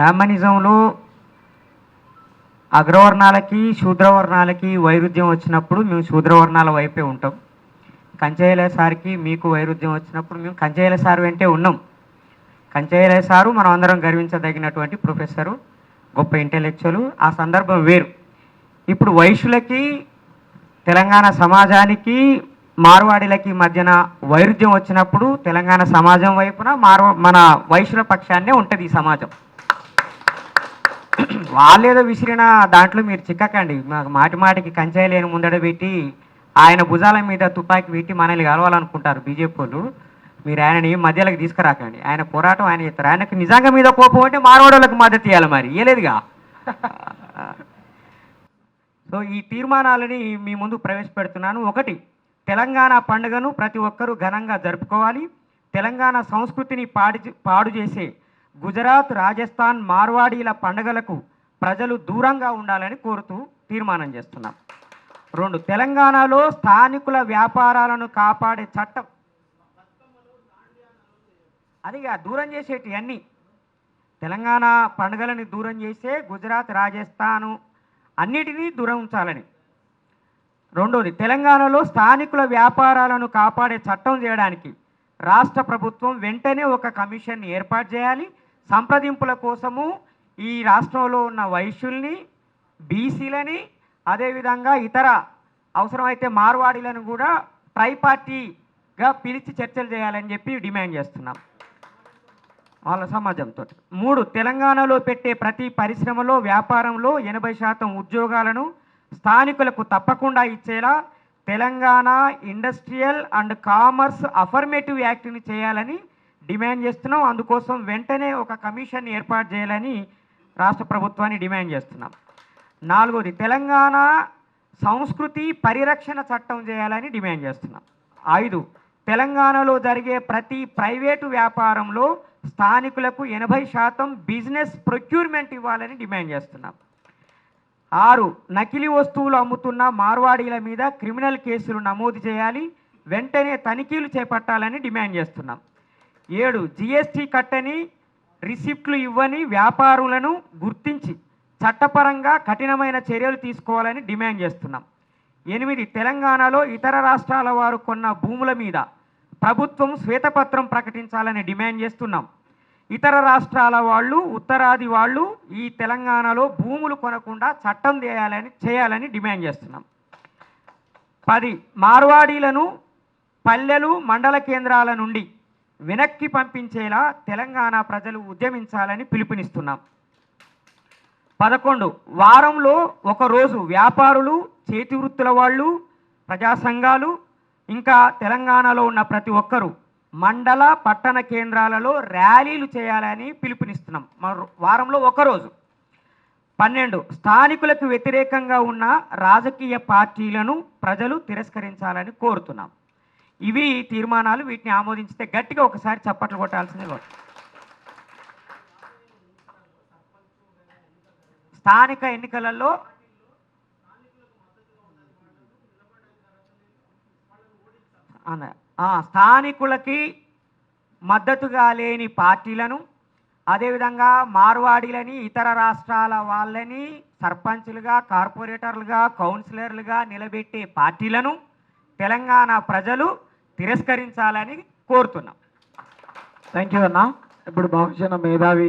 బ్రాహ్మణిజంలో అగ్రవర్ణాలకి శూద్రవర్ణాలకి వైరుధ్యం వచ్చినప్పుడు మేము శూద్రవర్ణాల వైపే ఉంటాం. కంచయ్యల సార్కి మీకు వైరుధ్యం వచ్చినప్పుడు మేము కంచయ్యల సార్ వెంటే ఉన్నాం. కంచయ్యల సారు మనం అందరం గర్వించదగినటువంటి ప్రొఫెసరు గొప్ప ఇంటెలెక్చువల్ ఆ సందర్భం వేరు. ఇప్పుడు వైశ్యులకి తెలంగాణ సమాజానికి మార్వాడీలకి మధ్యన వైరుధ్యం వచ్చినప్పుడు తెలంగాణ సమాజం వైపున మార్వ మన వైశ్యుల పక్షాన్నే ఉంటుంది ఈ సమాజం. వాళ్ళేదో విసిరిన దాంట్లో మీరు చిక్కకండి. మాకు మాటి మాటికి కంచాయి లేని ముందడ పెట్టి ఆయన భుజాల మీద తుపాకీ పెట్టి మనల్ని కలవాలనుకుంటారు బీజేపీ వాళ్ళు. మీరు ఆయనని మధ్యలోకి తీసుకురాకండి. ఆయన పోరాటం ఆయన చేస్తారు. ఆయనకు నిజంగా మీద కోపం అంటే మార్వాడోళ్ళకి మద్దతు ఇవ్వాలి మరి. ఇయ్యలేదుగా? సో ఈ తీర్మానాలని మీ ముందు ప్రవేశపెడుతున్నాను. ఒకటి తెలంగాణ పండుగను ప్రతి ఒక్కరూ ఘనంగా జరుపుకోవాలి. తెలంగాణ సంస్కృతిని పాడు పాడు చేసే గుజరాత్ రాజస్థాన్ మార్వాడీల పండుగలకు ప్రజలు దూరంగా ఉండాలని కోరుతూ తీర్మానం చేస్తున్నాం. రెండు తెలంగాణలో స్థానికుల వ్యాపారాలను కాపాడే చట్టం. అదిగా దూరం చేసేటి అన్నీ. తెలంగాణ పండుగలని దూరం చేసే గుజరాత్ రాజస్థాను అన్నిటినీ దూరం ఉంచాలని. రెండోది తెలంగాణలో స్థానికుల వ్యాపారాలను కాపాడే చట్టం చేయడానికి రాష్ట్ర ప్రభుత్వం వెంటనే ఒక కమిషన్ ఏర్పాటు చేయాలి. సంప్రదింపుల కోసము ఈ రాష్ట్రంలో ఉన్న వైశ్యుల్ని బీసీలని అదేవిధంగా ఇతర అవసరమైతే మార్వాడీలను కూడా ట్రైపార్టీగా పిలిచి చర్చలు చేయాలని చెప్పి డిమాండ్ చేస్తున్నాం. వాళ్ళ సమాజంతో. మూడు తెలంగాణలో పెట్టే ప్రతి పరిశ్రమలో వ్యాపారంలో ఎనభై శాతం ఉద్యోగాలను స్థానికులకు తప్పకుండా ఇచ్చేలా Telangana industrial and commerce affirmative యాక్ట్ని చేయాలని డిమాండ్ చేస్తున్నాం. అందుకోసం వెంటనే ఒక కమిషన్ ఏర్పాటు చేయాలని రాష్ట్ర ప్రభుత్వాన్ని డిమాండ్ చేస్తున్నాం. నాలుగోది తెలంగాణ సంస్కృతి పరిరక్షణ చట్టం చేయాలని డిమాండ్ చేస్తున్నాం. ఐదు తెలంగాణలో జరిగే ప్రతి ప్రైవేటు వ్యాపారంలో స్థానికులకు ఎనభై శాతం బిజినెస్ ప్రొక్యూర్మెంట్ ఇవ్వాలని డిమాండ్ చేస్తున్నాం. ఆరు నకిలీ వస్తువులు అమ్ముతున్న మార్వాడీల మీద క్రిమినల్ కేసులు నమోదు చేయాలి వెంటనే తనిఖీలు చేపట్టాలని డిమాండ్ చేస్తున్నాం. ఏడు జిఎస్టీ కట్టని రిసిప్ట్లు ఇవ్వని వ్యాపారులను గుర్తించి చట్టపరంగా కఠినమైన చర్యలు తీసుకోవాలని డిమాండ్ చేస్తున్నాం. ఎనిమిది తెలంగాణలో ఇతర రాష్ట్రాల వారు కొన్న భూముల మీద ప్రభుత్వం శ్వేతపత్రం ప్రకటించాలని డిమాండ్ చేస్తున్నాం. ఇతర రాష్ట్రాల వాళ్ళు ఉత్తరాది వాళ్ళు ఈ తెలంగాణలో భూములు కొనకుండా చట్టం చేయాలని చేయాలని డిమాండ్ చేస్తున్నాం. పది మార్వాడీలను పల్లెలు మండల కేంద్రాల నుండి వెనక్కి పంపించేలా తెలంగాణ ప్రజలు ఉద్యమించాలని పిలుపునిస్తున్నాం. పదకొండు వారంలో ఒకరోజు వ్యాపారులు చేతి వృత్తుల వాళ్ళు ప్రజా సంఘాలు ఇంకా తెలంగాణలో ఉన్న ప్రతి ఒక్కరూ మండల పట్టణ కేంద్రాలలో ర్యాలీలు చేయాలని పిలుపునిస్తున్నాం. మరో వారంలో ఒకరోజు పన్నెండు స్థానికులకు వ్యతిరేకంగా ఉన్న రాజకీయ పార్టీలను ప్రజలు తిరస్కరించాలని కోరుతున్నాం. ఇవి తీర్మానాలు వీటిని ఆమోదించితే గట్టిగా ఒకసారి చప్పట్లు కొట్టాల్సింది స్థానిక ఎన్నికలలో స్థానికులకి మద్దతుగా లేని పార్టీలను అదేవిధంగా మార్వాడీలని ఇతర రాష్ట్రాల వాళ్ళని సర్పంచులుగా కార్పొరేటర్లుగా కౌన్సిలర్లుగా నిలబెట్టే పార్టీలను తెలంగాణ ప్రజలు తిరస్కరించాలని కోరుతున్నాం. థ్యాంక్ యూ అన్న. ఇప్పుడు బహుజన మేధావి